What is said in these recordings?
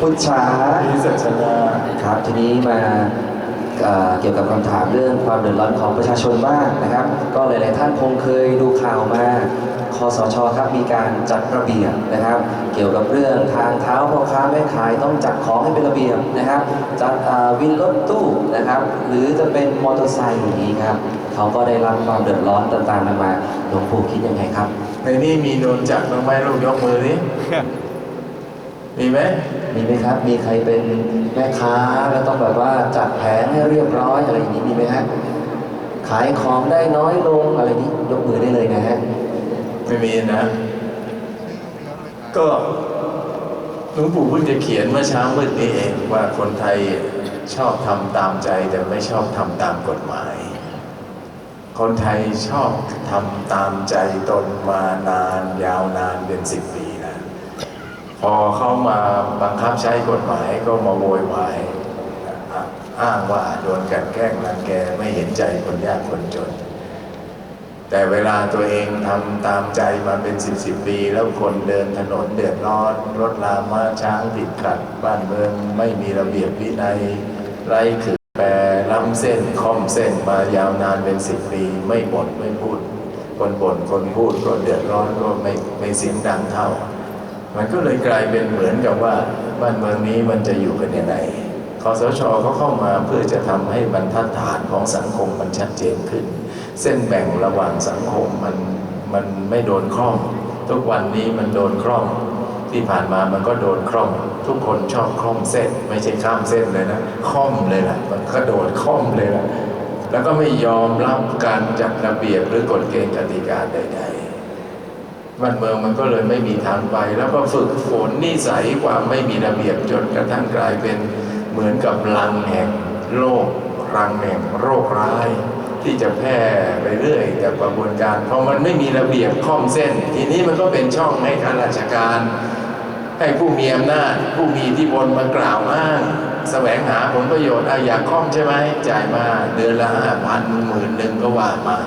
พุทธามีศาสนาครับ ทีนี้มาเอ่อเกี่ยวกับคำถามเรื่องความเดือดร้อนของประชาชนบ้างนะครับ ก็หลาย ๆ ท่านคงเคยดูข่าวมาคอสชครับมีการจัดระเบียบนะครับ เกี่ยวกับเรื่องทางเท้าพ่อค้าแม่ขายต้องจัดของให้เป็นระเบียบนะครับ จัดอ่าวินรถตู้นะครับ หรือจะเป็นมอเตอร์ไซค์อย่างนี้ครับเขาก็ได้รับความเดือดร้อนต่างๆนานาหลวงปู่คิดยังไงครับ ในนี้มีโดนจับบ้างไหมลูกยกมือสิ มีไหมมีไหมครับ มีใครเป็นแม่ค้าแล้วต้องแบบว่าจัดแผงให้เรียบร้อยอะไรอย่างนี้มีไหมฮะ ขายของได้น้อยลงอะไรนี้ยกมือได้เลยนะฮะ ไม่มีนะ ก็หลวงปู่เพิ่งจะเขียนเมื่อเช้ามืดนี้เองว่าคนไทยชอบทำตามใจแต่ไม่ชอบทำตามกฎหมาย คนไทยชอบทำตามใจตนมานานยาวนานเป็นสิบปีนะ พอเข้ามาบังคับใช้กฎหมายก็มาโวยวายอ้างว่าโดนกันแกล้งรังแกไม่เห็นใจคนยากคนจน แต่เวลาตัวเองทำตามใจมาเป็นสิบสิบปี แล้วคนเดินถนนเดือดร้อนรถลามาช้างติดขัด บ้านเมืองไม่มีระเบียบวินัยไร้คือแปรล้ำเส้นค่อมเส้นมายาวนานเป็นสิบปี ไม่บ่นไม่พูด คนบ่นคนพูดคนเดือดร้อนก็ไม่ไม่เสียงดังเท่า มันก็เลยกลายเป็นเหมือนกับว่าบ้านเมืองนี้มันจะอยู่กันยังไงคอสชเขาเข้ามาเพื่อจะทำให้บรรทัดฐานของสังคมมันชัดเจนขึ้น เส้นแบ่งระหว่างสังคมมันมันไม่โดนคล่อมทุกวันนี้มันโดนคล่อมที่ผ่านมามันก็โดนคล่อมทุกคนชอบคล่อมเส้น ไม่ใช่ข้ามเส้นเลยนะคล่อมเลยล่ะ มันก็โดดคล่อมเลยล่ะแล้วก็ไม่ยอมรับการจัดระเบียบหรือกฎเกณฑ์กติกาใดๆ บ้านเมืองมันก็เลยไม่มีทางไป แล้วก็ฝึกฝนนิสัยความไม่มีระเบียบจนกระทั่งกลายเป็นเหมือนกับรังแห่งโรครังแห่งโรคร้าย ที่จะแพร่ไปเรื่อยจากกระบวนการเพอมันไม่มีระเบียบข้อมเส้น ทีนี้มันก็เป็นช่องให้ข้าราชการ ให้ผู้มีอำนาจผู้มีทธิพลมากล่าวอ้างแสวงหาผลประโยชน์อะอยากข้อมใช่ไหมจ่ายมาเดือนละห้าพันหมื่นหนึ่งก็ว่ามา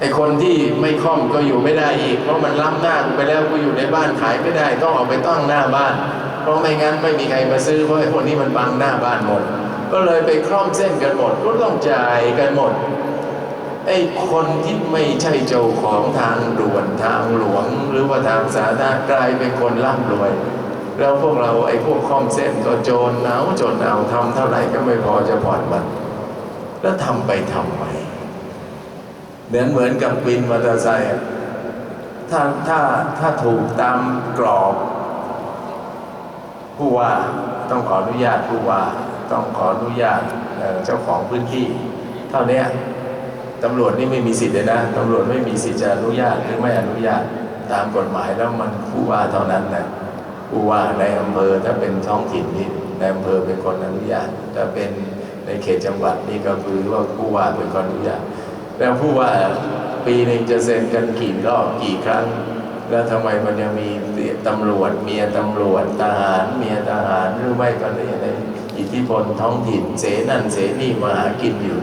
ไอ้คนที่ไม่คล่อมก็อยู่ไม่ได้อีก เพราะมันล้ำหน้ากูไปแล้วกูอยู่ในบ้านขายไม่ได้ต้องออกไปตั้งหน้าบ้าน เพราะไม่งั้นไม่มีใครมาซื้อเพราะไอคนนี้มันบังหน้าบ้านหมด ก็เลยไปคล่อมเส้นกันหมด ก็ต้องจ่ายกันหมดไอ้คนที่ไม่ใช่เจ้าของทางด่วนทางหลวง หรือว่าทางสาธารณะกลายเป็นคนร่ำรวย แล้วพวกเราไอ้พวกคล่อมเส้นก็โจรเอาจนเอาทำเท่าไหร่ก็ไม่พอจะผ่อนมัน แล้วทำไปทำไม เหมือนเหมือนกับวินมอเตอร์ไซค์ถ้าถ้าถ้าถูกตามกรอบ ผู้ว่าต้องขออนุญาตผู้ว่า ต้องขออนุญาตเจ้าของพื้นที่ เท่านี้ตำรวจนี่ไม่มีสิทธิ์เลยนะตำรวจไม่มีสิทธิ์จะอนุญาตหรือไม่อนุญาตตามกฎหมายแล้วมันผู้ว่าเท่านั้นแหละผู้ว่าในอำเภอถ้าเป็นท้องถิ่นนี่ในอำเภอเป็นคนอนุญาตถ้าเป็นในเขตจังหวัดนี่ก็คือว่าผู้ว่าเป็นคนอนุญาต แล้วผู้ว่าปีหนึ่งจะเซ็นกันกี่รอบกี่ครั้ง แล้วทำไมมันยังมีตำรวจเมียตำรวจทหารเมียทหารหรือไม่ก็ในในอิทธิพลท้องถิ่นเสนั่นเสนี่มาหากินอยู่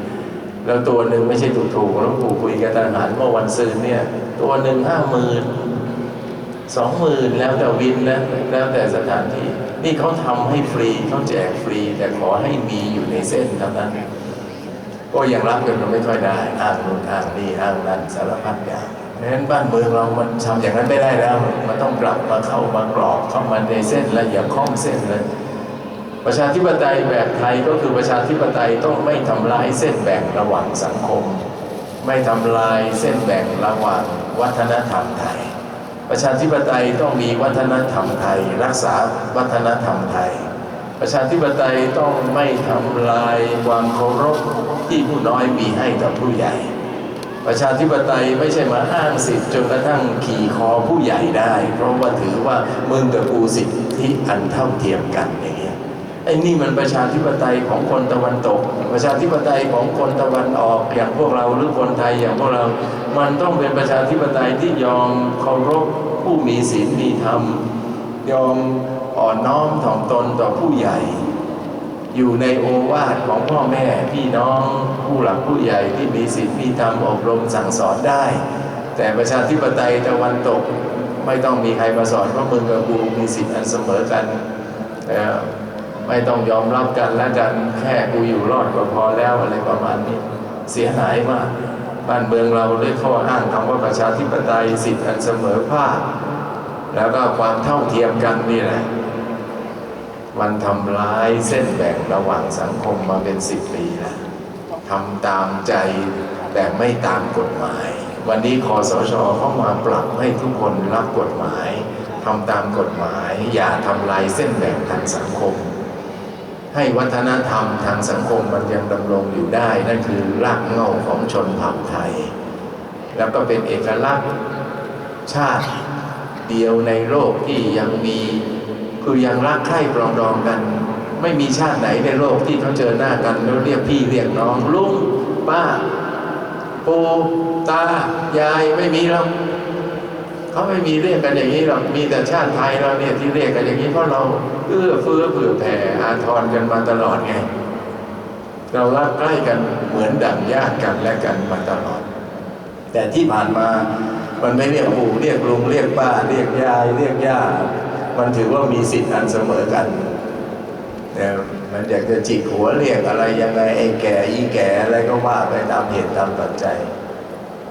แล้วตัวหนึ่งไม่ใช่ถูกๆหลวงปู่คุยกับทหารเมื่อวันซืนเนี่ย ตัวหนึ่งห้าหมื่นสองหมื่นแล้วแต่วินนะแล้วแต่สถานที่ นี่เขาทำให้ฟรีเขาแจกฟรี แต่ขอให้มีอยู่ในเส้นเท่านั้น ก็ยังรับเงินเราไม่ค่อยได้ อ้างนู่นอ้างนี่อ้างนั่นสารพัดอย่างเพราะฉะนั้นบ้านเมืองเรามันทำอย่างนั้นไม่ได้แล้ว มันต้องกลับมาเข้ามากรอบเข้ามาในเส้นและอย่าคล้อมเส้นเลยประชาธิปไตยแบบไทยก็คือประชาธิปไตยต้องไม่ทำลายเส้นแบ่งระหว่างสังคม ไม่ทำลายเส้นแบ่งระหว่างวัฒนธรรมไทย ประชาธิปไตยต้องมีวัฒนธรรมไทย รักษาวัฒนธรรมไทย ประชาธิปไตยต้องไม่ทำลายความเคารพที่ผู้น้อยมีให้กับผู้ใหญ่ ประชาธิปไตยไม่ใช่มาอ้างสิทธิ์จนกระทั่งขี่คอผู้ใหญ่ได้ เพราะว่าถือว่ามึงกับกูสิทธิอันเท่าเทียมกันอย่างเงี้ยไอ้นี่มันประชาธิปไตยของคนตะวันตก ประชาธิปไตยของคนตะวันออกอย่างพวกเราหรือคนไทยอย่างพวกเรา มันต้องเป็นประชาธิปไตยที่ยอมเคารพผู้มีศีลมีธรรมยอม อ่อนน้อมถ่อมตนต่อผู้ใหญ่ อยู่ในโอวาทของพ่อแม่พี่น้องผู้หลักผู้ใหญ่ที่มีศีลมีธรรมอบรมสั่งสอนได้ แต่ประชาธิปไตยตะวันตกไม่ต้องมีใครมาสอนว่ามึงกับกูมีสิทธิ์อันเสมอกันไม่ต้องยอมรับกันและกันแค่กูอยู่รอดก็พอแล้วอะไรประมาณนี้ เสียหายมากบ้านเมืองเราเลยข้ออ้างคำว่าประชาธิปไตยสิทธิ์อันเสมอภาคแล้วก็ความเท่าเทียมกันนี่แหละ มันทำร้ายเส้นแบ่งระหว่างสังคมมาเป็นสิบปีแล้วทำตามใจแต่ไม่ตามกฎหมาย วันนี้คอสชเข้ามาปรับให้ทุกคนรับกฎหมายทำตามกฎหมาย อย่าทำลายเส้นแบ่งทางสังคม ให้วัฒนธรรมทางสังคมมันยังดำรงอยู่ได้ นั่นคือรากเหง้าของชนเผ่าไทย แล้วก็เป็นเอกลักษณ์ชาติเดียวในโลกที่ยังมี คือยังรักใคร่ปรองดองกัน ไม่มีชาติไหนในโลกที่เขาเจอหน้ากันแล้วเรียกพี่เรียกน้องลุงป้าปูตายายไม่มีหรอกเขาไม่มีเรียกกันอย่างนี้หรอกมีแต่ชาติไทยเราเนี่ยที่เรียกกันอย่างนี้เพราะเราเอื้อเฟื้อเผื่อแผ่อาทรกันมาตลอดไงเรารักใกล้กันเหมือนดั่งญาติกันและกันมาตลอด แต่ที่ผ่านมามันไม่เรียกปู่เรียกลุงเรียกป้า เรียกยาย เรียกย่า มันถือว่ามีสิทธิ์อันเสมอกันแต่มันอยากจะจิกหัวเรียกอะไรยังไงไอ้แก่อีแก่อะไรก็ว่าไปตามเหตุตามปัจจัย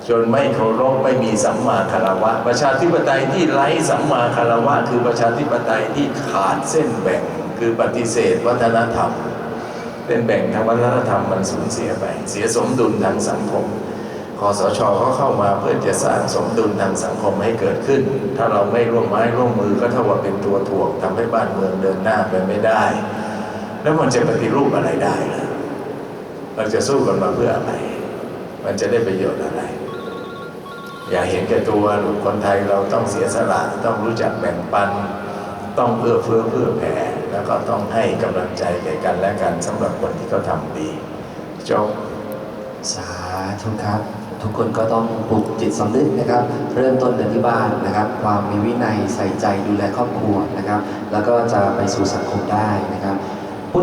จนไม่เคารพไม่มีสัมมาคารวะ ประชาธิปไตยที่ไร้สัมมาคารวะ คือประชาธิปไตยที่ขาดเส้นแบ่ง คือปฏิเสธวัฒนธรรมเป็นแบ่งทางวัฒนธรรมมันสูญเสียไป เสียสมดุลทางสังคม คอสชเขาเข้ามาเพื่อจะสร้างสมดุลทางสังคมให้เกิดขึ้น ถ้าเราไม่ร่วมไม้ร่วมมือก็เท่ากับเป็นตัวถ่วงทำให้บ้านเมืองเดินหน้าไปไม่ได้ แล้วมันจะปฏิรูปอะไรได้ล่ะเราจะสู้กันมาเพื่ออะไร มันจะได้ประโยชน์อะไร อย่าเห็นแก่ตัวลูกคนไทยเราต้องเสียสละต้องรู้จักแบ่งปัน ต้องเอื้อเฟื้อเพื่อแผ่ แล้วก็ต้องให้กำลังใจแก่กันและกันสำหรับคนที่เขาทำดีจบสาธุครับ ทุกคนก็ต้องปลุกจิตสำนึกนะครับ เริ่มต้นกันที่บ้านนะครับ ความมีวินัยใส่ใจดูแลครอบครัวนะครับ แล้วก็จะไปสู่สังคมได้นะครับ